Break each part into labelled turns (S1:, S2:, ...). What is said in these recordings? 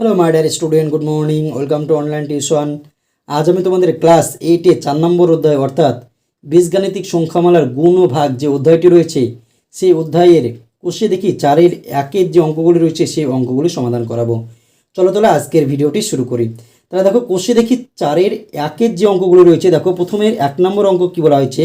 S1: Hello my dear student good morning welcome to online tuition আজ আমি তোমাদের class এইটে চার নম্বর অধ্যায়, অর্থাৎ বীজগাণিতিক সংখ্যামালার গুণ ও ভাগ যে অধ্যায়টি রয়েছে, সেই অধ্যায়ের কোষে দেখি চারের একের যে অঙ্কগুলি রয়েছে, সেই অঙ্কগুলি সমাধান করাবো। চলো তাহলে আজকের ভিডিওটি শুরু করি। তাহলে দেখো, কোষে দেখি চারের একের যে অঙ্কগুলো রয়েছে, দেখো প্রথমে এক নম্বর অঙ্ক কী বলা হয়েছে?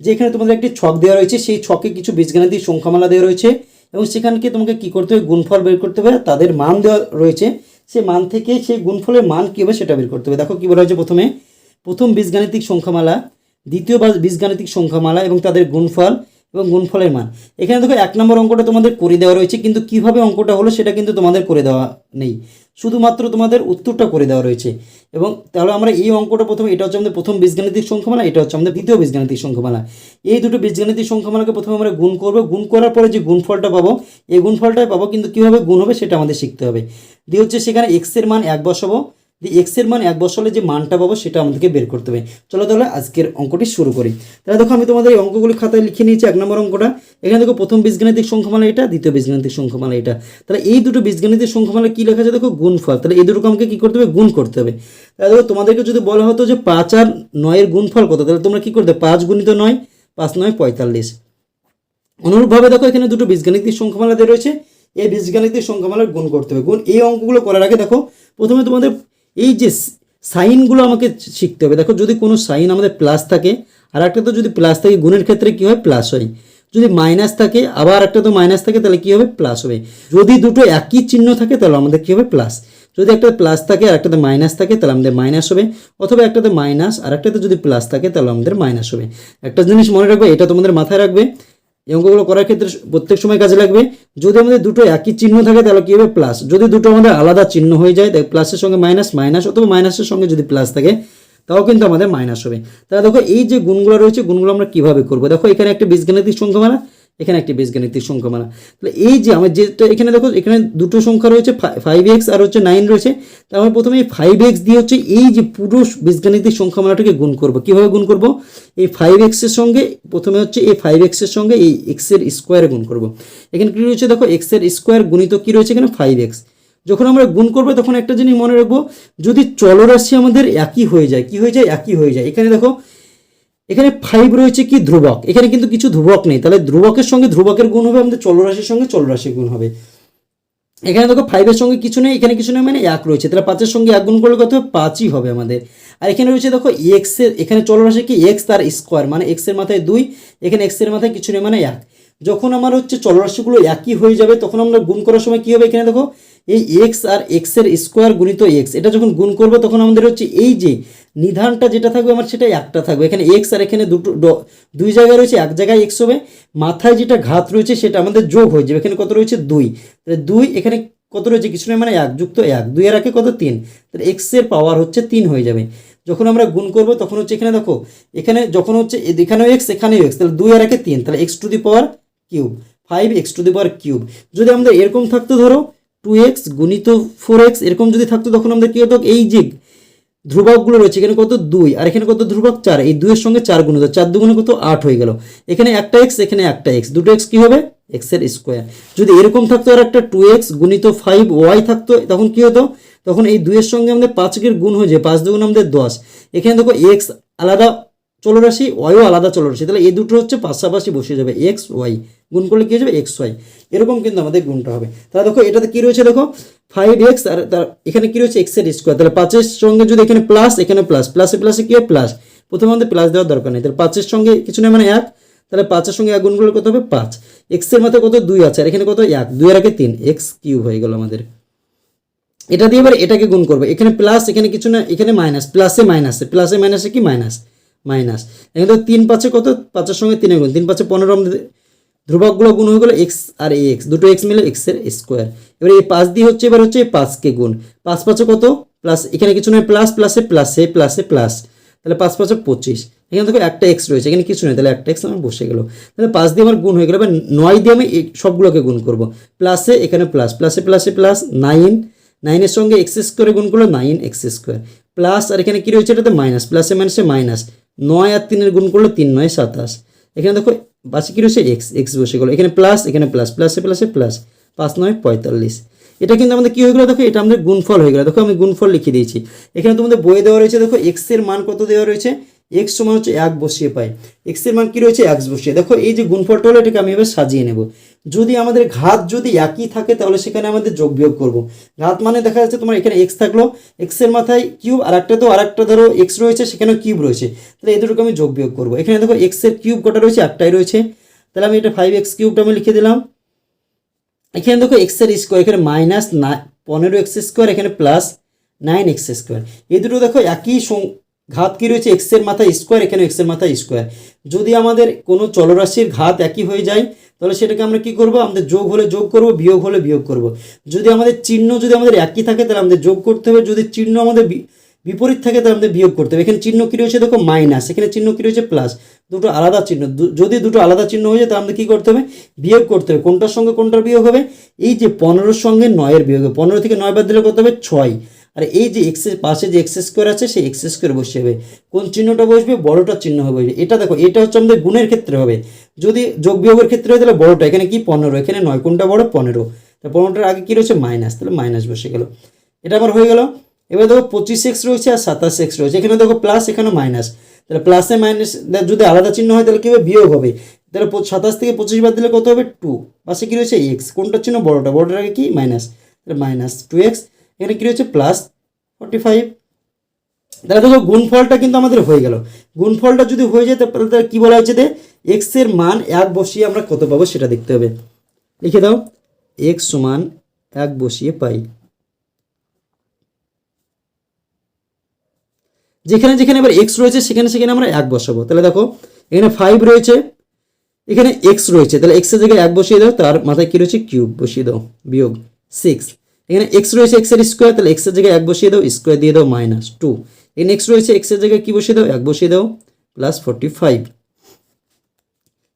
S1: যে এখানে তোমাদের একটি ছক দেওয়া রয়েছে, সেই ছকে কিছু বীজগাণিতিক সংখ্যামালা দেওয়া রয়েছে। এবং সেখানকে তোমাকে কি করতে হবে? গুণফল বের করতে হবে। তাদের মান দেওয়া রয়েছে। সে মান থেকে সেই গুণফলের মান কী হবে সেটা বের করতে হবে। দেখো কী বলা হয়েছে প্রথমে। প্রথম বীজগাণিতিক সংখ্যামালা, দ্বিতীয় বীজগাণিতিক সংখ্যামালা এবং তাদের গুণফল এবং গুণফলের মান। এখানে দেখো এক নম্বর অঙ্কটা তোমাদের করে দেওয়া রয়েছে। কিন্তু কীভাবে অঙ্কটা হলো সেটা কিন্তু তোমাদের করে দেওয়া নেই। শুধুমাত্র তোমাদের উত্তরটা করে দেওয়া রয়েছে। এবং তাহলে আমরা এই অঙ্কটা প্রথমে, এটা হচ্ছে আমাদের প্রথম বীজগাণিতিক সংখ্যামালা, এটা হচ্ছে আমাদের দ্বিতীয় বীজগাণিতিক সংখ্যামালা। এই দুটো বীজগাণিতিক সংখ্যামালাকে প্রথমে আমরা গুণ করব। গুণ করার পরে যে গুণফলটা পাবো, এই গুণফলটাই পাবো, কিন্তু কীভাবে গুণ হবে সেটা আমাদের শিখতে হবে। দিয়ে হচ্ছে সেখানে এক্সের মান এক বসাবো। দিয়ে এক্সের মান এক বসালে যে মানটা পাবো সেটা আমাদেরকে বের করতে হবে। চলো তাহলে আজকের অঙ্কটি শুরু করি। তাহলে দেখো আমি তোমাদের এই অঙ্কগুলি খাতায় লিখে নিয়েছি, এক নম্বর অঙ্কটা। এখানে দেখো প্রথম বীজগাণিতিক সংখ্যামালা এটা, দ্বিতীয় বীজগাণিতিক সংখ্যামালা এটা। তাহলে এই দুটো বীজগাণিতিক সংখ্যামালা কী লেখা আছে দেখো? গুণফল। তাহলে এই দুটোকে আমাকে কী করতে হবে? গুণ করতে হবে। তাহলে দেখো তোমাদেরকে যদি বলা হতো যে পাঁচ আর নয়ের গুণফল কত, তাহলে তোমরা কী করতে? পাঁচ গুণিত নয়, পাঁচ নয় পঁয়তাল্লিশ। অনুরূপভাবে দেখো এখানে দুটো বীজগাণিতিক সংখ্যামালা দেওয়া রয়েছে। এই বীজগাণিতিক সংখ্যামালার গুণ করতে হবে। গুণ এই অঙ্কগুলো করার আগে দেখো, প্রথমে তোমাদের এই যে সাইনগুলো আমাকে শিখতে হবে। দেখো, যদি কোনো সাইন আমাদের প্লাস থাকে, আর একটা তো যদি প্লাস থাকে, গুণের ক্ষেত্রে কী হয়? প্লাস হয়। যদি মাইনাস থাকে, আবার একটা তো মাইনাস থাকে, তাহলে কী হবে? প্লাস হবে। যদি দুটো একই চিহ্ন থাকে, তাহলে আমাদের কী হবে? প্লাস। যদি একটা প্লাস থাকে, আর একটাতে মাইনাস থাকে, তাহলে আমাদের মাইনাস হবে। অথবা একটাতে মাইনাস, আর একটাতে যদি প্লাস থাকে, তাহলে আমাদের মাইনাস হবে। একটা জিনিস মনে রাখবে, এটা তোমাদের মাথায় রাখবে। এই অঙ্কগুলো করার ক্ষেত্রে প্রত্যেক সময় কাজে লাগবে। যদি আমাদের দুটো একই চিহ্ন থাকে, তাহলে কী হবে? প্লাস যদি দুটো আমাদের আলাদা চিহ্ন হয়ে যায়, তাহলে প্লাসের সঙ্গে মাইনাস মাইনাস অথবা মাইনাসের সঙ্গে যদি প্লাস থাকে, তাও কিন্তু আমাদের মাইনাস হবে। তাহলে দেখো, এই যে গুণগুলো রয়েছে, গুণগুলো আমরা কীভাবে করব? দেখো, এখানে একটা বীজগাণিতিক সংখ্যামালা এখানে একটি বীজগাণিতিক সংখ্যামালা তাহলে এই যে আমার যেটা এখানে দেখো, এখানে দুটো সংখ্যা রয়েছে ফাইভ এক্স আর হচ্ছে নাইন রয়েছে। তার আমরা প্রথমে ফাইভ এক্স দিয়ে হচ্ছে এই যে পুরো বীজগাণিতিক সংখ্যামালাটাকে গুণ করব। কীভাবে গুণ করব? এই ফাইভ এক্সের সঙ্গে, প্রথমে হচ্ছে এই ফাইভ এক্সের সঙ্গে এই এক্সের স্কোয়ারে গুণ করব। এখানে কী রয়েছে? দেখো এক্সের স্কোয়ার গুণিত কী রয়েছে এখানে? ফাইভ এক্স যখন আমরা গুণ করব, তখন একটা জিনিস মনে রাখব, যদি চলরাশি আমাদের একই হয়ে যায়, কি হয়ে যায়? একই হয়ে যায়। এখানে দেখো এখানে ফাইভ রয়েছে কি? ধ্রুবক। এখানে কিন্তু কিছু ধ্রুবক নেই। তাহলে ধ্রুবকের সঙ্গে ধ্রুবকের গুণ হবে, আমাদের চলরাশির সঙ্গে চলরাশির গুণ হবে। এখানে দেখো ফাইভের সঙ্গে কিছু নেই, এখানে কিছু নেই মানে এক রয়েছে। তাহলে পাঁচের সঙ্গে এক গুণ করলে কত হবে? পাঁচই হবে আমাদের। আর এখানে রয়েছে দেখো এক্সের এখানে চলরাশি কি? এক্স তার স্কোয়ার মানে এক্সের মাথায় দুই, এখানে এক্সের মাথায় কিছু নেই মানে এক। যখন আমার হচ্ছে চলরাশিগুলো একই হয়ে যাবে, তখন আমরা গুণ করার সময় কী হবে এখানে দেখো? এই এক্স আর এক্সের স্কোয়ার গুণিত এক্স এটা যখন গুণ করব, তখন আমাদের হচ্ছে এই যে নিধানটা যেটা থাকবে আমার সেটা একটা থাকবে। এখানে এক্স আর এখানে দুটো দুই জায়গায় রয়েছে, এক জায়গায় এক্স হবে। মাথায় যেটা ঘাত রয়েছে সেটা আমাদের যোগ হয়ে যাবে। এখানে কত রয়েছে? দুই। তাহলে দুই এখানে কত রয়েছে? কিছু নয় মানে এক যুক্ত এক। দুই আর একে কত? তিন। তাহলে এক্সের পাওয়ার হচ্ছে তিন হয়ে যাবে। যখন আমরা গুণ করব, তখন হচ্ছে এখানে দেখো, এখানে যখন হচ্ছে এখানেও এক্স এখানেও এক্স তাহলে দুই আর একে তিন। তাহলে x to the power cube five x to the power cube যদি আমাদের এরকম থাকতো ধরো টু এক্স গুণিত ফোর এক্স এরকম যদি থাকতো, তখন আমাদের কী হতো? এই যে ধ্রুবকগুলো রয়েছে, এখানে কত দুই, আর এখানে কত ধ্রুবক? চার, এই দুইয়ের সঙ্গে চার গুণিত চার দুগুণে কত? আট হয়ে গেল। এখানে একটা এক্স এখানে একটা এক্স দুটো এক্স কী হবে? এক্সের স্কোয়ার যদি এরকম থাকতো আর একটা টু এক্স গুণিত ফাইভ ওয়াই থাকতো, তখন কী হতো? তখন এই দুইয়ের সঙ্গে আমাদের পাঁচকের গুণ হয়ে যায়, পাঁচ দুগুণ আমাদের দশ। এখানে দেখো এক্স আলাদা চলরাশি ওয়াইও আলাদা চলরাশি, তাহলে এই দুটো হচ্ছে পাশাপাশি বসে যাবে এক্স ওয়াই গুণ করলে কী হয়ে যাবে? এক্স ওয়াই এরকম কিন্তু আমাদের গুণটা হবে। তাহলে দেখো, এটাতে কী রয়েছে দেখো? ফাইভ এক্স আর তার এখানে কী রয়েছে? এক্সের স্কোয়ার তাহলে পাঁচের সঙ্গে যদি এখানে প্লাস এখানে প্লাস প্লাসে প্লাসে কী হয়? প্লাস প্রথমে আমাদের প্লাস দেওয়ার দরকার নেই। তাহলে পাঁচের সঙ্গে কিছু নেই মানে এক। তাহলে পাঁচের সঙ্গে এক গুণ করলে কত হবে? পাঁচ। এক্সের মাথায় কত? দুই আছে। আর এখানে কত? এক। দুই আর আগে তিন। এক্স কিউব হয়ে গেল আমাদের। এটা দিয়ে এবার এটাকে গুণ করবে। এখানে প্লাস এখানে কিছু না, এখানে মাইনাস প্লাসে মাইনাসে প্লাসে মাইনাসে কি? মাইনাস মাইনাস এখানে তো তিন পাঁচে কত? পাঁচের সঙ্গে তিনে গুণ। তিন পাঁচে পনেরো ধ্রুবকগুলো গুণ হয়ে গেলো এক্স আর এ এক্স দুটো এক্স মিলে এক্সের স্কোয়ার এবার এই পাঁচ দিয়ে হচ্ছে, এবার হচ্ছে পাঁচকে গুণ। পাঁচ পাঁচে কত? প্লাস এখানে কিছু নয় প্লাস প্লাসে প্লাসে প্লাসে প্লাস তাহলে পাঁচ পাঁচে পঁচিশ। এখানে দেখো একটা এক্স রয়েছে, এখানে কিছু নেই, তাহলে একটা এক্স আমার বসে গেলো। তাহলে পাঁচ দিয়ে আমার গুণ হয়ে গেলো। এবার নয় দিয়ে আমি সবগুলোকে গুণ করব। প্লাসে এখানে প্লাস প্লাসে প্লাসে প্লাস নাইন নাইনের সঙ্গে এক্স স্কোয়ারে গুণ করল নাইন এক্স স্কোয়ার প্লাস আর এখানে কী রয়েছে? এটাতে মাইনাস প্লাসে মাইনাসে মাইনাস নয় আর তিনের গুণ করল তিন, নয় সাতাশ। এখানে দেখো পাশে কী রয়েছে? এক্স এক্স বসে গেলো। এখানে প্লাস এখানে প্লাস প্লাসে প্লাসে প্লাস পাঁচ নয়, পঁয়তাল্লিশ। এটা কিন্তু আমাদের কী হয়ে গেলো? দেখো, এটা আমাদের গুণফল হয়ে গেলো। দেখো, আমি গুণফল লিখে দিয়েছি। এখানে তোমাদের বইয়ে দেওয়া রয়েছে, দেখো এক্সের মান কত দেওয়া রয়েছে? এক্স সমান হচ্ছে এক বসিয়ে পাই। এক্সের মান কী রয়েছে? এক্স বসিয়ে। দেখো, এই যে গুণফলটা হলো, এটাকে আমি এবার সাজিয়ে নেব। যদি আমাদের ঘাত যদি একই থাকে, তাহলে সেখানে আমাদের যোগ বিয়োগ করব। ঘাত মানে দেখা যাচ্ছে তোমার এখানে এক্স থাকল এক্সের মাথায় কিউব আর একটা তো আর একটা ধরো এক্স রয়েছে, সেখানে কিউব রয়েছে। তাহলে এই দুটোকে আমি যোগ বিয়োগ করব। এখানে দেখো এক্সের কিউব কটা রয়েছে? একটাই রয়েছে। তাহলে আমি এটা ফাইভ এক্স কিউবটা আমি লিখে দিলাম। এখানে দেখো এক্সের স্কোয়ার এখানে মাইনাস না পনেরো এক্স স্কোয়ার এখানে প্লাস নাইন এক্স স্কোয়ার এই দুটো দেখো একই ঘাত কী রয়েছে? এক্সের মাথায় স্কোয়ার এখানে এক্সের মাথায় স্কোয়ার যদি আমাদের কোনো চলরাশির ঘাত একই হয়ে যায় তাহলে সেটাকে আমরা কি করব? আমাদের যোগ হলে যোগ করব, বিয়োগ হলে বিয়োগ করব। যদি আমাদের চিহ্ন যদি আমাদের একই থাকে, তাহলে আমাদের যোগ করতে হবে। যদি চিহ্ন আমাদের বিপরীত থাকে, তাহলে আমাদের বিয়োগ করতে হবে। এখানে চিহ্ন কী রয়েছে? দেখো মাইনাস এখানে চিহ্ন কী রয়েছে? প্লাস দুটো আলাদা চিহ্ন। যদি দুটো আলাদা চিহ্ন হয়ে যায়, তাহলে আমাদের কী করতে হবে? বিয়োগ করতে হবে। কোনটার সঙ্গে কোনটার বিয়োগ হবে? এই যে পনেরোর সঙ্গে নয়ের বিয়োগ হবে। পনেরো থেকে নয় বাদ দিলে কত হবে? ছয়। আর এই যে এক্সের পাশে যে এক্স স্কোয়ার আছে, সেই এক্স স্কোয়ার বসে হবে কোন চিহ্নটা বসবে? বড়টার চিহ্ন হবে এটা দেখো, এটা হচ্ছে আমাদের গুণের ক্ষেত্রে হবে। যদি যোগ বিয়োগের ক্ষেত্রে হয়, তাহলে বড়টা, এখানে কি পনেরো? এখানে নয়। কোনটা বড়? পনেরো। তা পনেরোটার আগে কি রয়েছে? মাইনাস তাহলে মাইনাস বসে গেল। এটা আমার হয়ে গেল। এবার দেখো, পঁচিশ এক্স রয়েছে আর সাতাশ এক্স রয়েছে। এখানে দেখো প্লাস এখানে মাইনাস তাহলে প্লাসে মাইনাস যদি আলাদা চিহ্ন হয়, তাহলে কী হবে বিয়োগ হবে? তাহলে সাতাশ থেকে পঁচিশ বাদ দিলে কত হবে? টু পাশে কী রয়েছে? এক্স কোনটার চিহ্ন? বড়টা। বড়টার আগে কি? মাইনাস তাহলে মাইনাস টু এক্স এখানে কী রয়েছে? প্লাস ফর্টি ফাইভ তাহলে দেখো গুণফলটা কিন্তু আমাদের হয়ে গেল। গুণফলটা যদি হয়ে যায় তাহলে কী বলা হয়েছে যে এক্সের মান এক বসিয়ে আমরা কত পাবো সেটা দেখতে হবে। লিখে দাও। এক্স সমান এক বসিয়ে পাই। যেখানে যেখানে এবার এক্স রয়েছে, সেখানে সেখানে আমরা এক বসাবো। তাহলে দেখো, এখানে ফাইভ রয়েছে। এখানে এক্স রয়েছে। তাহলে এক্সের জায়গায় এক বসিয়ে দাও, তার মাথায় কী রয়েছে? কিউব বসিয়ে দাও। বিয়োগ সিক্স এখানে এক্স রয়েছে এক্সের স্কোয়ার তাহলে এক্সের জায়গায় এক বসিয়ে দাও স্কোয়ার দিয়ে দাও মাইনাস টু এখানে এক্স রয়েছে এক্সের জায়গায় কী বসিয়ে দাও? এক বসিয়ে দাও প্লাস ফোরটি ফাইভ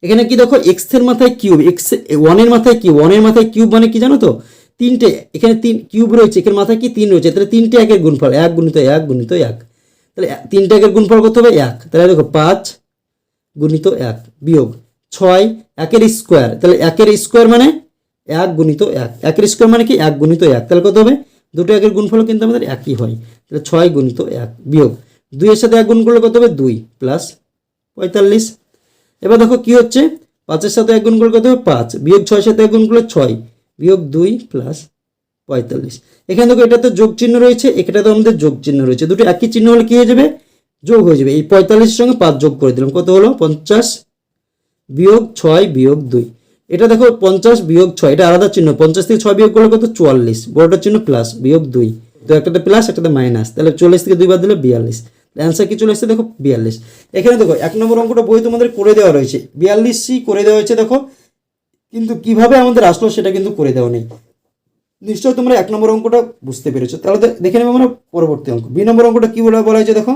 S1: এখানে কি দেখো এক্সের মাথায় কিউব এক্স ওয়ানের মাথায় কিউব ওয়ানের মাথায় কিউব মানে কি জানো তো? তিনটে, এখানে তিন কিউব রয়েছে, এখানে মাথায় কি? তিন রয়েছে, তাহলে তিনটে একের গুণফল, এক গুণিত এক গুণিত এক। তাহলে তিনটে একের গুণফল কত হবে? এক। তাহলে দেখো, পাঁচ গুণিত এক বিয়োগ ছয় একের স্কোয়ার তাহলে একের স্কোয়ার মানে এক গুণিত এক। একের স্কোয়ার মানে কি? এক গুণিত এক। তাহলে কত হবে? দুটো একের গুণফল কিন্তু আমাদের একই হয়। তাহলে ছয় গুণিত এক বিয়োগ দুইয়ের সাথে এক গুণ করলে কত হবে? দুই প্লাস পঁয়তাল্লিশ। এবার দেখো কি হচ্ছে? পাঁচের সাথে এক গুণ করলে কত হবে? পাঁচ। বিয়োগ ছয়ের সাথে এক গুণ করলে ছয়। বিয়োগ দুই প্লাস পঁয়তাল্লিশ। এখানে দেখো এটা তো যোগ চিহ্ন রয়েছে। এখানে তো আমাদের যোগ চিহ্ন রয়েছে। দুটো একই চিহ্ন হলে কি হয়ে যাবে? যোগ হয়ে যাবে। এই পঁয়তাল্লিশের সঙ্গে পাঁচ যোগ করে দিলাম। কত হলো? পঞ্চাশ। বিয়োগ ছয়, বিয়োগ দুই। এটা দেখো পঞ্চাশ বিয়োগ ছয়, এটা আলাদা চিহ্ন, পঞ্চাশ থেকে ছয় বিয়োগ করলে কত? চুয়াল্লিশ। বড়টার চিহ্ন প্লাস বিয়োগ দুই। তো একটাতে প্লাস একটাতে মাইনাস তাহলে চল্লিশ থেকে দুই বাদ দিলে বিয়াল্লিশ। অ্যান্সার কি চলে এসেছে দেখো? বিয়াল্লিশ। এখানে দেখো, এক নম্বর অঙ্কটা বই তোমাদের করে দেওয়া রয়েছে। বিয়াল্লিশই করে দেওয়া হয়েছে দেখো। কিন্তু কীভাবে আমাদের আসলো সেটা কিন্তু করে দেওয়া নেই। নিশ্চয় তোমরা এক নম্বর অঙ্কটা বুঝতে পেরেছ। তাহলে দেখে নেব আমরা পরবর্তী অঙ্ক। বি নম্বর অঙ্কটা কি বলা বলা হয়েছে দেখো?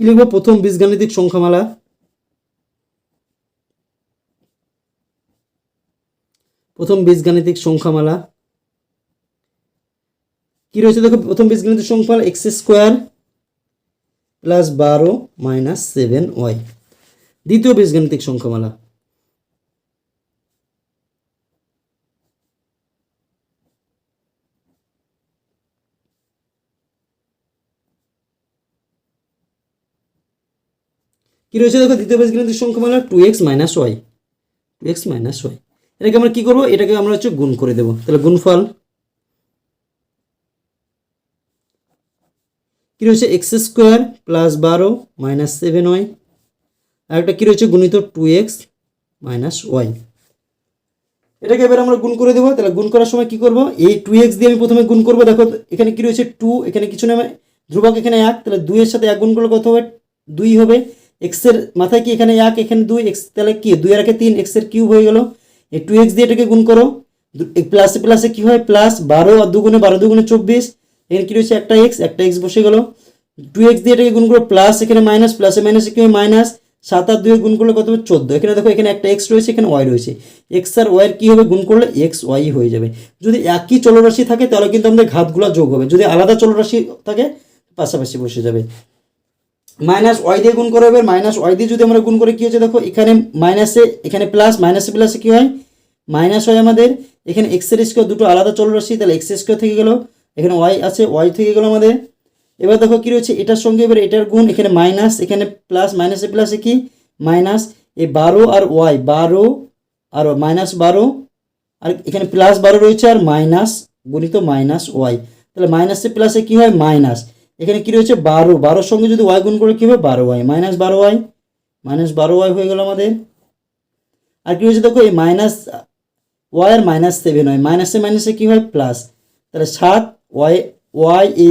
S1: কি লিখব? প্রথম বীজগাণিতিক সংখ্যামালা। প্রথম বীজগাণিতিক সংখ্যামালা। কি রয়েছে? দেখো, প্রথম বীজগাণিতিক সংখ্যামালা এক্স স্কোয়ার প্লাস বারো মাইনাস সেভেন ওয়াই। দ্বিতীয় বীজগাণিতিক সংখ্যামালা। কি রয়েছে? দেখো, দ্বিতীয় বীজগাণিতিক সংখ্যামালা two x minus y. Two x minus y. এটাকে আমরা কি করব? এটাকে আমরা হচ্ছে গুণ করে দেবো। তাহলে গুণফল কি রয়েছে? এক্স স্কোয়ার প্লাস বারো মাইনাস সেভেন ওয়াই আর একটা কি রয়েছে? গুণিত টু এক্স মাইনাস ওয়াই এটাকে এবার আমরা গুণ করে দেবো। তাহলে গুণ করার সময় কি করব? এই টু এক্স দিয়ে আমি প্রথমে গুণ করব। দেখো, এখানে কি রয়েছে? টু এখানে কিছু নেবে ধ্রুবক এখানে এক। তাহলে দুইয়ের সাথে এক গুণ করলে কত হবে? দুই হবে। এক্সের মাথায় কি এখানে এক, এখানে দুই? এক্স তাহলে কি? দুই আর একে তিন এক্সের কিউব হয়ে গেল। এই টু এক্স দিয়ে এটাকে গুণ করো। প্লাসে প্লাসে কী হয়? প্লাস বারো আর দুগুণে বারো, দুগুণে চব্বিশ। এখানে কি রয়েছে? একটা এক্স একটা এক্স বসে গেল। টু এক্স দিয়ে এটাকে গুণ করো প্লাস এখানে মাইনাস প্লাসে মাইনাসে কি হয়? মাইনাস সাত আর দুয়ে গুণ করলে কত হবে? চোদ্দ। এখানে দেখো, এখানে একটা এক্স রয়েছে, এখানে ওয়াই রয়েছে। এক্স আর ওয়াইয়ের কী হবে? গুণ করলে এক্স ওয়াই হয়ে যাবে। যদি একই চলরাশি থাকে, তাহলে কিন্তু আমাদের ঘাতগুলো যোগ হবে। যদি আলাদা চলরাশি থাকে, পাশাপাশি বসে যাবে। মাইনাস ওয়াই দিয়ে গুণ করে, এবার মাইনাস ওয়াই দিয়ে যদি আমরা গুণ করে, কী হচ্ছে দেখো, এখানে মাইনাসে, এখানে প্লাস মাইনাসে প্লাসে কী হয়? মাইনাস হয় আমাদের, এখানে এক্সের স্কোয়ার দুটো আলাদা চলরাশি তাহলে এক্স স্কোয়ার থেকে গেল, এখানে ওয়াই আছে ওয়াই থেকে গেল আমাদের। এবার দেখো কী রয়েছে, এটার সঙ্গে এবার এটার গুণ, এখানে মাইনাস এখানে প্লাস মাইনাসে প্লাসে কি? মাইনাস এই বারো আর ওয়াই বারো আর মাইনাস বারো, আর এখানে প্লাস বারো রয়েছে, আর মাইনাস গুণিত মাইনাস ওয়াই তাহলে মাইনাসে প্লাসে কী হয়? মাইনাস এখানে কী রয়েছে? বারো। বারোর সঙ্গে যদি ওয়াই গুণ করে কী হবে বারো ওয়াই মাইনাস বারো ওয়াই মাইনাস বারো ওয়াই হয়ে গেল আমাদের। আর কী হয়েছে? দেখো, এই মাইনাস ওয়াই আর মাইনাস সেভেন হয়। মাইনাসে মাইনাসে কী হয়? প্লাস তাহলে সাত ওয়াই ওয়াই এই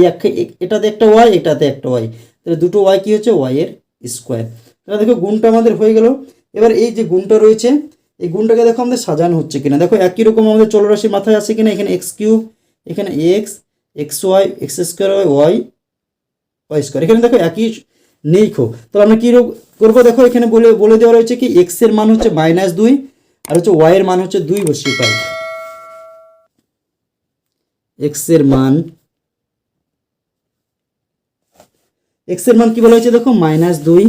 S1: এটাতে একটা ওয়াই এটাতে একটা ওয়াই তাহলে দুটো ওয়াই কী হচ্ছে? ওয়াই এর স্কোয়ার তাহলে দেখো, গুণটা আমাদের হয়ে গেল। এবার এই যে গুণটা রয়েছে, এই গুণটাকে দেখো আমাদের সাজানো হচ্ছে কিনা। দেখো, একই রকম আমাদের চলরাশি মাথায় আছে কিনা? এখানে এক্স কিউব এখানে x x y x square y y y square এখানে দেখো একই নেই খো তো আমরা কী করব? দেখো এখানে বলে বলে দেওয়া রয়েছে কি এক্সের মান হচ্ছে মাইনাস দুই, আর হচ্ছে ওয়াই এর মান হচ্ছে দুই বসিয়ে পাই। এক্সের মান এক্সের মান কি বলা হয়েছে দেখো? মাইনাস দুই,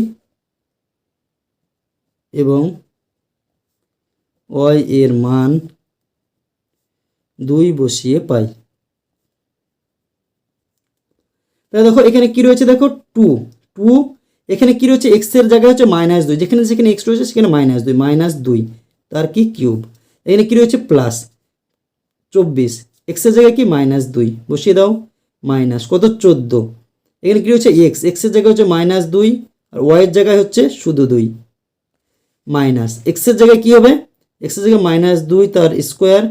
S1: এবং ওয়াই এর মান দুই বসিয়ে পাই। তাহলে দেখো, এখানে কি রয়েছে দেখো? টু টু এখানে কি রয়েছে? এক্সের জায়গায় হচ্ছে মাইনাস দুই। যেখানে যেখানে এক্স রয়েছে, সেখানে মাইনাস দুই মাইনাস দুই। তার কি কিউব এখানে কি রয়েছে? প্লাস চব্বিশ। এক্সের জায়গায় কি? মাইনাস দুই। বসিয়ে দাও। মাইনাস কত? চোদ্দ। এখানে কি হচ্ছে এক্স এক্সের জায়গায় হচ্ছে মাইনাস দুই, আর ওয়াইয়ের জায়গায় হচ্ছে শুধু দুই। মাইনাস এক্সের জায়গায় কি হবে? এক্সের জায়গায় মাইনাস দুই, তার স্কোয়ার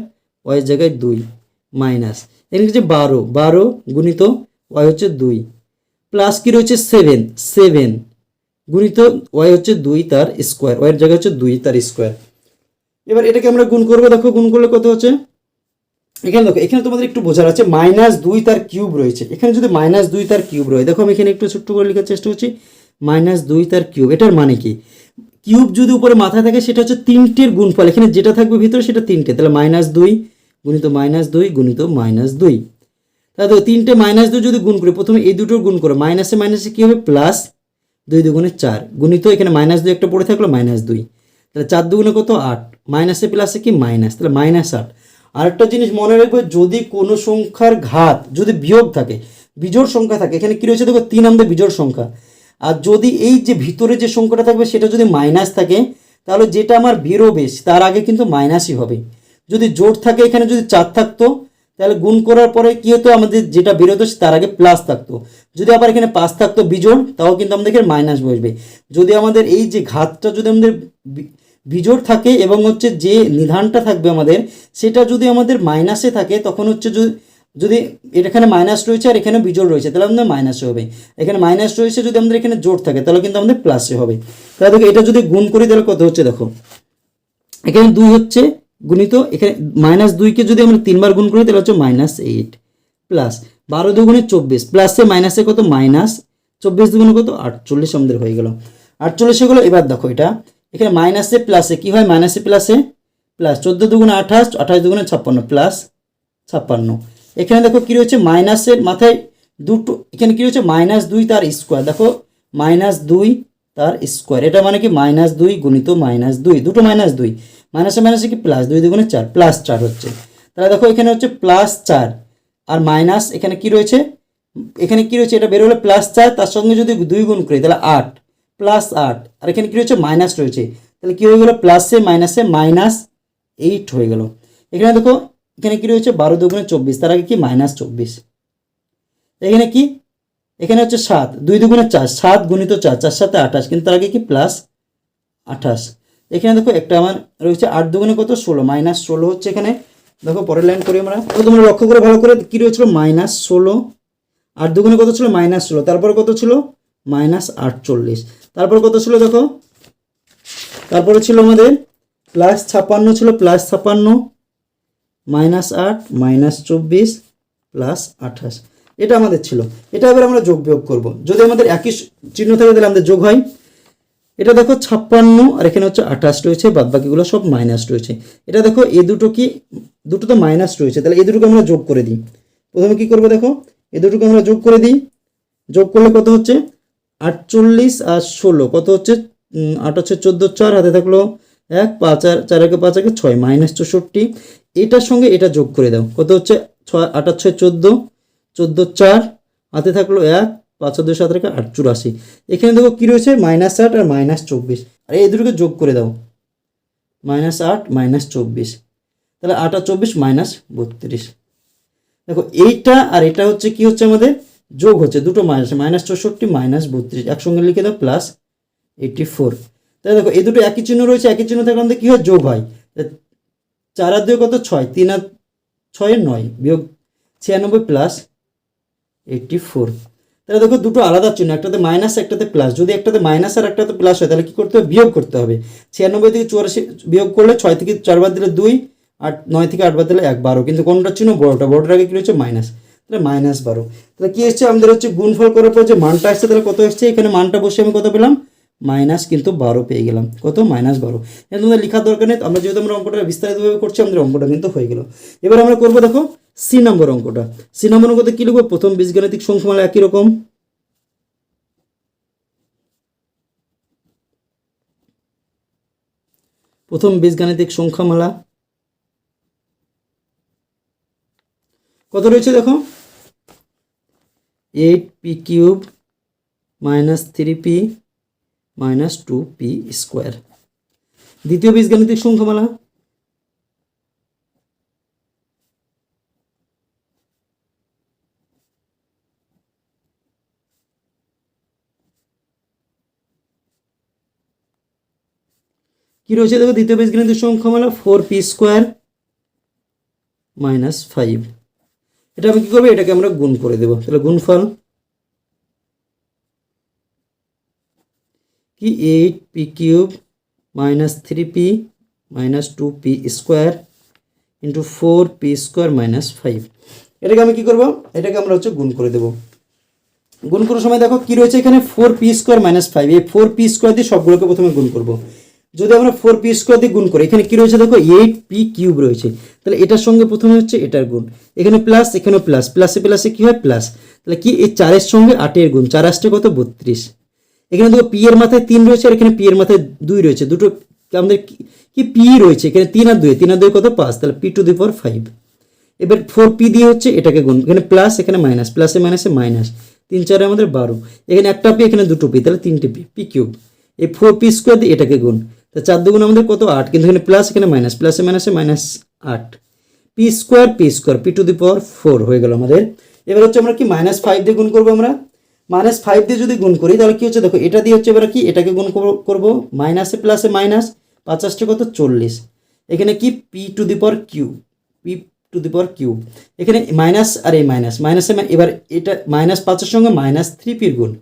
S1: ওয়াইয়ের জায়গায় দুই। মাইনাস এখানে হচ্ছে বারো। বারো গুণিত ওয়াই হচ্ছে দুই। প্লাস কি রয়েছে? সেভেন সেভেন গুণিত ওয়াই হচ্ছে দুই তার স্কোয়ার ওয়াইয়ের জায়গায় হচ্ছে দুই তার স্কোয়ার এবার এটাকে আমরা গুণ করব। দেখো, গুণ করলে কত হচ্ছে? এখানে দেখো, এখানে তোমাদের একটু বোঝার আছে মাইনাস দুই তার কিউব রয়েছে। এখানে যদি মাইনাস দুই তার কিউব রয়েছে দেখো আমি এখানে একটু ছোট্ট করে লেখার চেষ্টা করছি। মাইনাস দুই তার কিউব এটার মানে কি? কিউব যদি উপরে মাথায় থাকে, সেটা হচ্ছে তিনটের গুণফল। এখানে যেটা থাকবে ভিতরে, সেটা তিনটে। তাহলে মাইনাস দুই গুণিত মাইনাস দুই গুণিত মাইনাস দুই। দেখো, তিনটে মাইনাস দুই যদি গুণ করি, প্রথমে এই দুটোর গুণ করো। মাইনাসে মাইনাসে কী হবে? প্লাস দুই দুগুণে চার। গুণিত এখানে মাইনাস দুই একটা পড়ে থাকল মাইনাস দুই। তাহলে চার দুগুণে কত? আট। মাইনাসে প্লাসে কি? মাইনাস তাহলে মাইনাস আট। আরেকটা জিনিস মনে রাখবে যদি কোনো সংখ্যার ঘাত যদি বিয়োগ থাকে, বিজোড় সংখ্যা থাকে, এখানে কী রয়েছে? দেখো, তিন আমাদের বিজোড় সংখ্যা। আর যদি এই যে ভিতরে যে সংখ্যাটা থাকবে, সেটা যদি মাইনাস থাকে, তাহলে যেটা আমার বেরোবে, তার আগে কিন্তু মাইনাসই হবে। যদি জোট থাকে, এখানে যদি চার থাকতো তাহলে গুণ করার পরে কী হতো? আমাদের যেটা বেরোতো তার আগে প্লাস থাকতো। যদি আবার এখানে পাঁচ থাকতো বিজোড়, তাও কিন্তু আমাদের এখানে মাইনাস বসবে। যদি আমাদের এই যে ঘাতটা যদি আমাদের বিজোড় থাকে এবং হচ্ছে যে নিধানটা থাকবে আমাদের, সেটা যদি আমাদের মাইনাসে থাকে, তখন হচ্ছে যদি যদি এখানে মাইনাস রয়েছে আর এখানে বিজোড় রয়েছে, তাহলে আমাদের মাইনাসে হবে। এখানে মাইনাস রয়েছে, যদি আমাদের এখানে জোড় থাকে, তাহলে কিন্তু আমাদের প্লাসে হবে। তাহলে দেখো, এটা যদি গুণ করি, তাহলে কত হচ্ছে দেখো? এখানে দুই হচ্ছে গুণিত, এখানে মাইনাস দুইকে যদি আমরা তিনবার গুণ করি, তাহলে হচ্ছে মাইনাস এইট প্লাস বারো দুগুণে চব্বিশ প্লাসে মাইনাসে কত? মাইনাস চব্বিশ দুগুণে কত? আটচল্লিশ আমাদের হয়ে গেল। আটচল্লিশ গেলো, এবার দেখো এটা। এখানে মাইনাসে প্লাসে কী হয়? মাইনাসে প্লাসে প্লাস চোদ্দ দুগুণে আঠাশ আঠাশ দুগুণে ছাপ্পান্ন প্লাস ছাপ্পান্ন। এখানে দেখো কী রয়েছে? মাইনাসের মাথায় দুটো, এখানে কী রয়েছে? মাইনাস দুই তার স্কোয়ার দেখো মাইনাস দুই তার স্কোয়ার এটা মানে কি? মাইনাস দুই গুণিত মাইনাস দুই, দুটো মাইনাস দুই। মাইনাসে মাইনাসে কি প্লাস দুই দুগুণে চার প্লাস চার হচ্ছে। তাহলে দেখো এখানে হচ্ছে প্লাস চার আর মাইনাস এখানে কি রয়েছে? এখানে কি রয়েছে? এটা বের হলে প্লাস চার, তার সঙ্গে যদি দুই গুণ করি, তাহলে আট প্লাস আট। আর এখানে কি রয়েছে? মাইনাস রয়েছে। তাহলে কি হয়ে গেলো? প্লাসে মাইনাসে মাইনাস এইট হয়ে গেল। এখানে দেখো, এখানে কি রয়েছে? বারো দুগুণে চব্বিশ, তার আগে কি? মাইনাস চব্বিশ। এখানে কি? এখানে হচ্ছে সাত, দুই দুগুণে চার, সাত গুণিত চার চার সাথে আঠাশ, কিন্তু তার আগে কি? প্লাস আঠাশ। এখানে দেখো একটা আমার রয়েছে আট দুগুণে কত? ষোলো। মাইনাস ষোলো হচ্ছে এখানে। দেখো পরের লাইন করি আমরা। তো তোমরা লক্ষ্য করে ভালো করে কি রয়েছিল? মাইনাস ষোলো। আট দুগুণে কত ছিল? মাইনাস ষোলো। তারপর কত ছিল? মাইনাস আটচল্লিশ। তারপর কত ছিল দেখো? তারপরে ছিল আমাদের প্লাস ছাপ্পান্ন ছিল প্লাস ছাপ্পান্ন। মাইনাস আট, মাইনাস চব্বিশ প্লাস আঠাশ। এটা আমাদের ছিল। এটা এবার আমরা যোগ বিয়োগ করব। যদি আমাদের একই চিহ্ন থাকে তাহলে আমাদের যোগ হয়। এটা দেখো ছাপ্পান্ন, আর এখানে হচ্ছে আঠাশ রয়েছে বাদ বাকিগুলো সব মাইনাস রয়েছে। এটা দেখো, এ দুটো কি, দুটো তো মাইনাস রয়েছে, তাহলে এ দুটোকে আমরা যোগ করে দিই। প্রথমে কি করব দেখো, এ দুটোকে আমরা যোগ করে দিই। যোগ করলে কত হচ্ছে? আটচল্লিশ আর ষোলো, কত হচ্ছে? আট হচ্ছে চোদ্দ, চার, হাতে থাকল এক, পাঁচ, আর চার একে পাঁচ একে ছয় মাইনাস চৌষট্টি। এটার সঙ্গে এটা যোগ করে দাও, কত হচ্ছে? ছয় আটার ছয়, চোদ্দ চোদ্দ, চার, হাতে থাকল এক পাঁচ সাত রেখে আট, চুরাশি। এখানে দেখো কী রয়েছে? মাইনাস আট আর মাইনাস চব্বিশ। আর এই দুটোকে যোগ করে দাও। মাইনাস আট, মাইনাস চব্বিশ। তাহলে আট আর চব্বিশ, মাইনাস বত্রিশ। দেখো, এইটা আর এটা হচ্ছে কি হচ্ছে আমাদের? যোগ হচ্ছে। দুটো মাইনাস মাইনাস চৌষট্টি, মাইনাস বত্রিশ। একসঙ্গে লিখে দাও, প্লাস এইটটি ফোর। তাহলে দেখো, এই দুটো একই চিহ্ন রয়েছে। একই চিহ্ন থাকলে আমাদের কী হয়? যোগ হয়। চার আর দুই কত? ছয়। তিন আর ছয় নয়। বিয়োগ ছিয়ানব্বই প্লাস এইটটি ফোর। তাহলে দেখো দুটো আলাদা চিহ্ন, একটাতে মাইনাস একটাতে প্লাস যদি একটাতে মাইনাস আর একটাতে প্লাস হয়, তাহলে কী করতে হবে? বিয়োগ করতে হবে। ছিয়ানব্বই থেকে চুরাশি বিয়োগ করলে ছয় থেকে চারবার দিলে দুই আট নয় থেকে আটবার দিলে এক, বারো। কিন্তু কোনটার চিহ্ন? বড়োটা। বড়োটার আগে কী রয়েছে? মাইনাস তাহলে মাইনাস বারো। তাহলে কী এসছে? আমাদের হচ্ছে গুণফল করার পর যে মানটা আসছে, তাহলে কত এসছে? এখানে মানটা বসে আমি কত পেলাম? মাইনাস কিন্তু বারো পেয়ে গেলাম। কত? মাইনাস বারো। এটা তোমাদের লেখার দরকার নেই। আমরা যেহেতু আমরা অঙ্কটা বিস্তারিতভাবে করছি, আমাদের অঙ্কটা কিন্তু হয়ে গেল। এবার আমরা করব, দেখো সি নম্বর অঙ্কটা। সি নম্বর অঙ্কতে কী লিখব? প্রথম বীজগাণিতিক সংখ্যামালা একই রকম। প্রথম বীজগাণিতিক সংখ্যামালা। কত রয়েছে দেখো? Eight p cube minus three p minus two p square. দ্বিতীয় বীজগাণিতিক সংখ্যামালা। কি রয়েছে? দেখো, দ্বিতীয় বীজগাণিতিক সংখ্যামালা four p square minus five এটা আমি কী করব? এটাকে আমরা গুণ করে দেবো। তাহলে গুণফল কি? Eight p cube minus three p minus two p square into four p square minus five এটাকে আমি কী করব? এটাকে আমরা হচ্ছে গুণ করে দেবো। গুণ করার সময় দেখো, কি রয়েছে এখানে? Four p square minus five এই ফোর পি স্কোয়ার দিয়ে সবগুলোকে প্রথমে গুণ করব। যদি আমরা ফোর পি স্কোয়ার দিয়ে গুণ করি, এখানে কি রয়েছে দেখো? এইট পি কিউব রয়েছে। তাহলে এটার সঙ্গে প্রথমে হচ্ছে এটার গুণ। এখানে প্লাস এখানে প্লাস প্লাসে প্লাসে কি হয়? প্লাস তাহলে কি এই চারের সঙ্গে আটের গুণ? চার আসছে কত? বত্রিশ। এখানে দেখো পি এর মাথায় তিন রয়েছে আর এখানে পি এর মাথায় দুই রয়েছে। দুটো আমাদের কি- কি পি রয়েছে? এখানে তিন আর দুই। তিন আর দুই কত? পাঁচ। তাহলে p to the power five এবার ফোর পি দিয়ে হচ্ছে এটাকে গুণ। এখানে প্লাস এখানে মাইনাস প্লাসে মাইনাসে মাইনাস তিন চারে আমাদের বারো। এখানে একটা পি এখানে দুটো পি তাহলে তিনটে পি পি কিউব এই ফোর পি স্কোয়ার দিয়ে এটাকে গুণ। তা চার দুগুণ আমাদের কত? আট। কিন্তু এখানে প্লাস এখানে মাইনাস প্লাসে মাইনাসে মাইনাস আট। P square p square p to the power four হয়ে গেল আমাদের। এবার হচ্ছে আমরা কি মাইনাস ফাইভ দিয়ে গুণ করব আমরা? মাইনাস ফাইভ দিয়ে যদি গুণ করি, তাহলে কি হচ্ছে? দেখো, এটা দিয়ে হচ্ছে এবার কি? এটাকে গুণ করবো- মাইনাসে প্লাসে মাইনাস পাঁচাশটা কত? চল্লিশ। এখানে কি? P to the power q p to the power q এখানে মাইনাস আর এই মাইনাস মাইনাসে এবার এটা মাইনাস পাঁচের সঙ্গে মাইনাস থ্রি পির গুণ।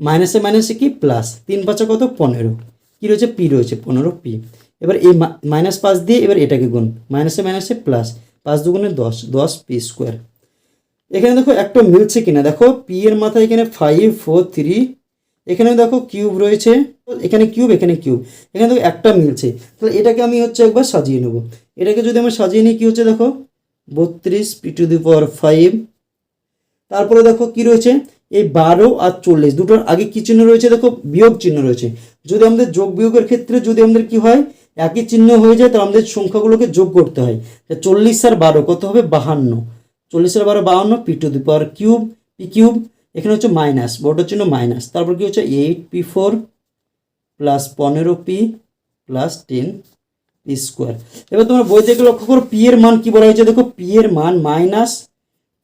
S1: মাইনাসে মাইনাসে কি? প্লাস তিন পাঁচে কত? পনেরো। কী রয়েছে? পি রয়েছে, পনেরো পি। এবার এই মাইনাস পাঁচ দিয়ে এবার এটাকে গুণ। মাইনাসে মাইনাসে প্লাস পাঁচ দুগুণে দশ দশ পি স্কোয়ার এখানে দেখো একটা মিলছে কিনা? দেখো, পি এর মাথায় এখানে ফাইভ ফোর থ্রি এখানে দেখো কিউব রয়েছে। এখানে কিউব এখানে কিউব এখানে দেখো একটা মিলছে। তাহলে এটাকে আমি হচ্ছে একবার সাজিয়ে নেব। এটাকে যদি আমরা সাজিয়ে নিই, কী হচ্ছে দেখো? বত্রিশ p to the power five তারপরে দেখো কি রয়েছে? এই বারো আর চল্লিশ, দুটোর আগে কি চিহ্ন রয়েছে? দেখো, বিয়োগ চিহ্ন রয়েছে। যদি আমাদের যোগ বিয়োগের ক্ষেত্রে যদি আমাদের কি হয়, একই চিহ্ন হয়ে যায়, তাহলে আমাদের সংখ্যাগুলোকে যোগ করতে হয়। চল্লিশ আর বারো, কত হবে? বাহান্ন। চল্লিশ আর বারো, বাহান্ন, p to the power cube, p cube, এখানে হচ্ছে মাইনাস বড়টার চিহ্ন মাইনাস। তারপর কি হচ্ছে? এইট, পি ফোর, প্লাস পনেরো, পি প্লাস টেন স্কোয়ার। এবার তোমরা বই থেকে লক্ষ্য করো, পি এর মান কি বলা হয়েছে? দেখো, পি এর মান মাইনাস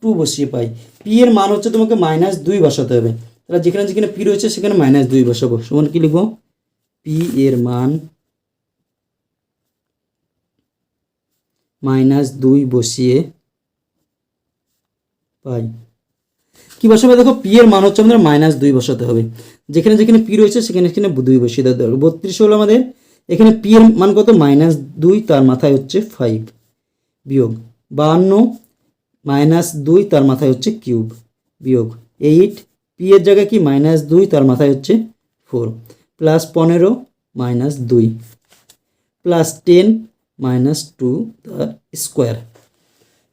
S1: টু বসিয়ে পাই। পি এর মান হচ্ছে তোমাকে মাইনাস দুই বসাতে হবে। তাহলে যেখানে যেখানে পি রয়েছে, সেখানে মাইনাস দুই বসাবো। সমান কি লিখব? পি এর মান মাইনাস দুই বসিয়ে পাই। কি বসাবে? দেখো পি এর মান হচ্ছে আমাদের মাইনাস দুই বসাতে হবে। যেখানে যেখানে পি রয়েছে, সেখানে সেখানে দুই বসিয়ে দিতে হবে। বত্রিশ হলো আমাদের। এখানে পি এর মান কত? মাইনাস দুই, তার মাথায় হচ্ছে ফাইভ বিয়োগ বাহান্ন মাইনাস দুই তার মাথায় হচ্ছে কিউব বিয়োগ এইট পি এর জায়গায় কি? মাইনাস দুই তার মাথায় হচ্ছে ফোর প্লাস পনেরো মাইনাস দুই প্লাস টেন মাইনাস টু তার স্কোয়ার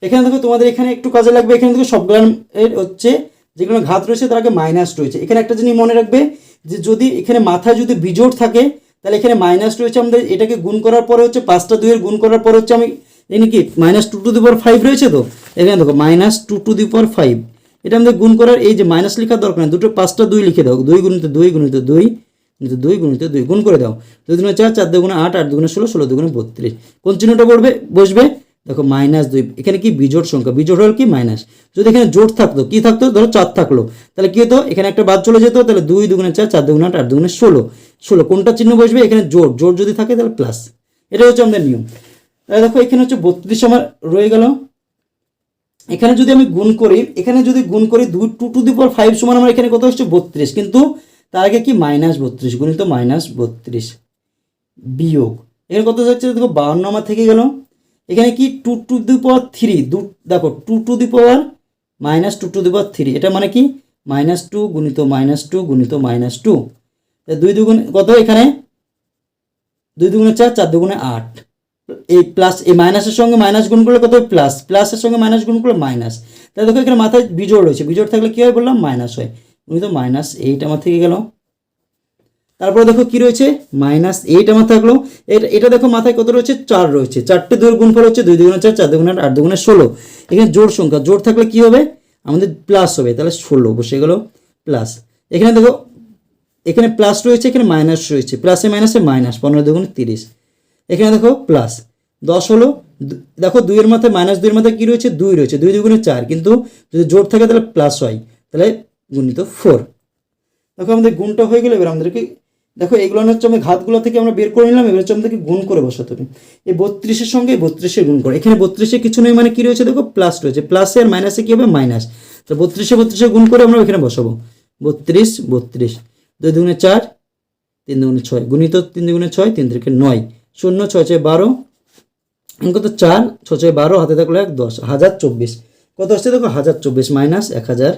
S1: এখানে দেখো তোমাদের এখানে একটু কাজে লাগবে, এখানে দেখো সবগুলো এর হচ্ছে যেগুলো ঘাত রয়েছে তার আগে মাইনাস রয়েছে। এখানে একটা জিনিস মনে রাখবে যে যদি এখানে মাথায় যদি বিজোড় থাকে, তাহলে এখানে মাইনাস রয়েছে আমাদের, এটাকে গুণ করার পরে হচ্ছে পাঁচটা দুইয়ের গুণ করার পরে হচ্ছে আমি এখানে কি? Minus two to the power five রয়েছে তো? এখানে দেখো minus two to the power five এটা আমাদের গুণ করার এই যে মাইনাস লেখার দরকার নেই, দুটো পাঁচটা দুই লিখে দাও। দুই গুণিত দুই গুণিত দুই গুণিত দুই গুণিত দুই, গুণ করে দাও। দুই দুগুণে চার চার দুগুণে আট আট দুগুণে ষোলো ষোলো দুগুণে বত্রিশ। কোন চিহ্নটা পড়বে? বসবে। দেখো মাইনাস দুই, এখানে কি বিজোড় সংখ্যা? বিজোড় হল কি? মাইনাস যদি এখানে জোট থাকতো, কি থাকতো? ধরো চার থাকল। তাহলে কি হতো? এখানে একটা বাদ চলে যেত, তাহলে দুই দুগুণে চার চার দুগুণে আট আট দুগুণে ষোলো। ষোলো, কোনটা চিহ্ন বসবে? এখানে জোট জোট যদি থাকে, তাহলে প্লাস এটা হচ্ছে আমাদের নিয়ম। তাহলে দেখো, এখানে হচ্ছে বত্রিশ আমার রয়ে গেল। এখানে যদি আমি গুণ করি, এখানে যদি গুণ করি দুই, two to the power five সমান আমার এখানে কত হচ্ছে বত্রিশ। কিন্তু তার আগে কি? মাইনাস বত্রিশ। গুণিত মাইনাস বত্রিশ বিয়োগ। এখানে কত যাচ্ছে? দেখো বাউন্ন আমার থেকে গেল। এখানে কি? Two to the power three. দু, দেখো, two to the power minus two to the power three. এটা মানে কি? মাইনাস টু গুণিত মাইনাস টু গুণিত মাইনাস টু। দুই দুগুণ কত এখানে? দুই দুগুণে চার চার দুগুণে আট। এই প্লাস এই মাইনাসের সঙ্গে মাইনাস গুণ করলে কত? প্লাস প্লাসের সঙ্গে মাইনাস গুণ করলে মাইনাস তাহলে দেখো এখানে মাথায় বিজোড় রয়েছে। বিজোড় থাকলে কী হয় বললাম? মাইনাস হয়। উনি তো মাইনাস এইট আমার থেকে গেল। তারপরে দেখো কি রয়েছে? মাইনাস এইট আমার থাকল। এটা এটা দেখো মাথায় কত রয়েছে? চার রয়েছে। চারটে দুই গুণফল হচ্ছে দুই দুগুণে চার চার দুগুণে আট দুগুণে ষোলো। এখানে জোর সংখ্যা। জোর থাকলে কি হবে? আমাদের প্লাস হবে। তাহলে ষোলো বসে গেল প্লাস এখানে দেখো, এখানে প্লাস রয়েছে, এখানে মাইনাস রয়েছে। প্লাসে মাইনাসে মাইনাস পনেরো দুগুণে তিরিশ। এখানে দেখো প্লাস দশ হলো, দেখো দুইয়ের মাথায় মাইনাস দুইয়ের মাথায় কী রয়েছে? দুই রয়েছে। দুই দুগুণে চার। কিন্তু যদি জোর থাকে তাহলে প্লাস হয়। তাহলে গুণিত ফোর দেখো আমাদের গুণটা হয়ে গেলে। এবার আমাদেরকে, দেখো এগুলো হচ্ছে আমি ঘাতগুলো থেকে আমরা বের করে নিলাম। এবার হচ্ছে আমাদেরকে গুণ করে বসাতে হবে। এই বত্রিশের সঙ্গে বত্রিশের গুণ করে। এখানে বত্রিশে কিছু নেই মানে কি রয়েছে? দেখো প্লাস রয়েছে। প্লাসে আর মাইনাসে কী হবে? মাইনাস তো বত্রিশে বত্রিশে গুণ করে আমরা এখানে বসাবো। বত্রিশ বত্রিশ। দুই দুগুণে চার, তিন দুগুণে ছয়। গুণিত তিন দুগুণে ছয়, তিন থেকে নয়। শূন্য ছয় ছয় বারো। কত? চার ছ ছয় বারো, হাতে থাকল এক, দশ, হাজার চব্বিশ। কত আসছে দেখো? হাজার চব্বিশ মাইনাস এক হাজার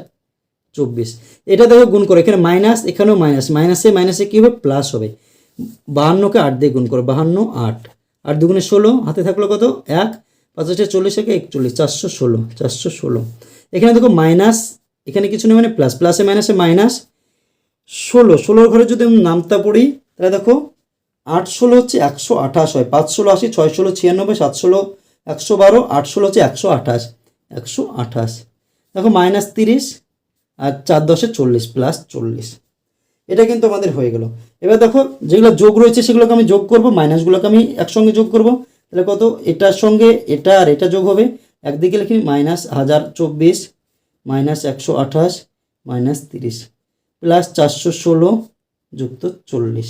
S1: চব্বিশ। এটা দেখো গুণ করো, এখানে মাইনাস, এখানেও মাইনাস। মাইনাসে মাইনাসে কী হবে? প্লাস হবে। বাহান্নকে আট দিয়ে গুণ করো, বাহান্ন, আট। আট দুগুণে ষোলো, হাতে থাকল কত? এক। পাঁচ হচ্ছে চল্লিশ থেকে একচল্লিশ, চারশো ষোলো চারশো ষোলো। এখানে দেখো মাইনাস, এখানে কিছু নেই মানে প্লাস। প্লাসে, মাইনাসে, মাইনাস ষোলো। ষোলোর ঘরে যদি আমি নামতা পড়ি, তাহলে দেখো আট ষোলো হচ্ছে একশো আঠাশ হয়। পাঁচ ষোলো আশি, ছয় ষোলো ছিয়ানব্বই, সাত ষোলো, একশো বারো, আট ষোলো হচ্ছে একশো আঠাশ একশো আঠাশ। দেখো মাইনাস তিরিশ আর চার দশে চল্লিশ, প্লাস চল্লিশ। এটা কিন্তু আমাদের হয়ে গেল। এবার দেখো যেগুলো যোগ রয়েছে সেগুলোকে আমি যোগ করব, মাইনাসগুলোকে আমি একসঙ্গে যোগ করব। তাহলে কত? এটার সঙ্গে এটা আর এটা যোগ হবে। একদিকে লিখি মাইনাস হাজার চব্বিশ, মাইনাস একশো আঠাশ, মাইনাস তিরিশ, প্লাস চারশো ষোলো যুক্ত চল্লিশ।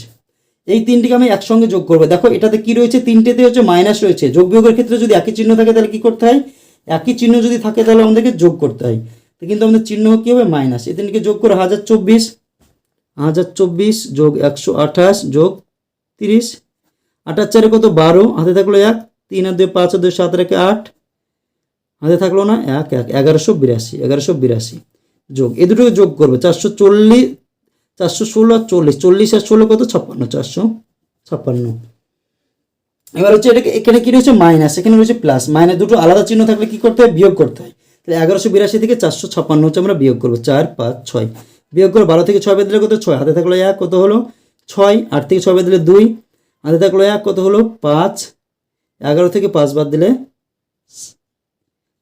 S1: এই তিনটিকে আমি একসঙ্গে যোগ করব। দেখো, এটাতে কি রয়েছে? তিনটেতে হচ্ছে মাইনাস রয়েছে। যোগ বিয়োগের ক্ষেত্রে যদি একই চিহ্ন থাকে, তাহলে কি করতে হয়? একই চিহ্ন যদি থাকে, তাহলে আমাদেরকে যোগ করতে হয়। তো কিন্তু আমাদের চিহ্ন কী হবে? মাইনাস এই তিনটিকে যোগ করে, হাজার চব্বিশ। হাজার চব্বিশ যোগ একশো আঠাশ যোগ তিরিশ। আঠাশ চারে কত? বারো। হাতে থাকল এক। তিন আর দুই, পাঁচ আর দুই, সাত রেখে আট। হাতে থাকল না? এক এক। এগারোশো বিরাশি এগারোশো বিরাশি যোগ। এ দুটোকে যোগ করবে। চারশো চল্লিশ চারশো ষোলো আর চল্লিশ চল্লিশ আর ষোলো কত? ছাপ্পান্ন, চারশো ছাপ্পান্ন। এবার হচ্ছে এটাকে, এখানে কি রয়েছে? মাইনাস, এখানে রয়েছে প্লাস। মাইনাস দুটো আলাদা চিহ্ন থাকলে কি করতে হয়? বিয়োগ করতে হয়। তাহলে এগারোশো বিরাশি থেকে চারশো ছাপ্পান্ন হচ্ছে আমরা বিয়োগ করব। চার, পাঁচ, ছয়। বিয়োগ করে বারো থেকে ছয় বাদ দিলে কত? ছয়। হাতে থাকল এক, কত হলো? ছয়। আট থেকে ছয় বাদ দিলে দুই। হাতে থাকল এক, কত হলো? পাঁচ। এগারো থেকে পাঁচ বাদ দিলে,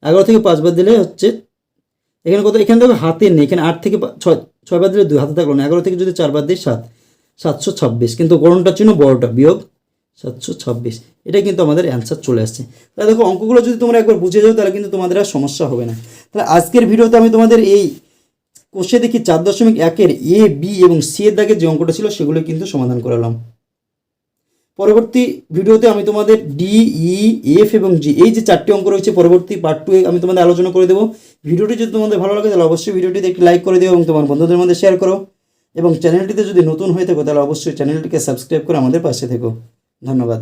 S1: এগারো থেকে পাঁচ বাদ দিলে হচ্ছে এখানে কত? এখানে দেখো হাতে নেই। এখানে আট থেকে ছয় ছয় বাদ দিলে দুই, হাতে থাকল না। এগারো থেকে যদি চার বাদ দিই, সাত। সাতশো ছাব্বিশ। কিন্তু গরমটার জন্য বড়টা, বিয়োগ সাতশো ছাব্বিশ। এটা কিন্তু আমাদের অ্যান্সার চলে আসছে। তাহলে দেখো, অঙ্কগুলো যদি তোমরা একবার বুঝে যাও, তাহলে কিন্তু তোমাদের আর সমস্যা হবে না। তাহলে আজকের ভিডিওতে আমি তোমাদের এই কোষে দেখি চার দশমিক একের এ বি এবং সি এর দাগের যে অঙ্কটা ছিল, সেগুলো কিন্তু সমাধান করালাম পরবর্তী ভিডিওতে আমি তোমাদের ডি ই এফ এবং জি এই যে চারটি অঙ্ক রয়েছে, পরবর্তী পার্ট টু আমি তোমাদের আলোচনা করে দেবো। ভিডিওটি যদি তোমাদের ভালো লাগে, তাহলে অবশ্যই ভিডিওটিতে একটি লাইক করে দিও এবং তোমার বন্ধুদের মধ্যে শেয়ার করো। এবং চ্যানেলটিতে যদি নতুন হয়ে থাকো, তাহলে অবশ্যই চ্যানেলটিকে সাবস্ক্রাইব করে আমাদের পাশে থেকো। ধন্যবাদ।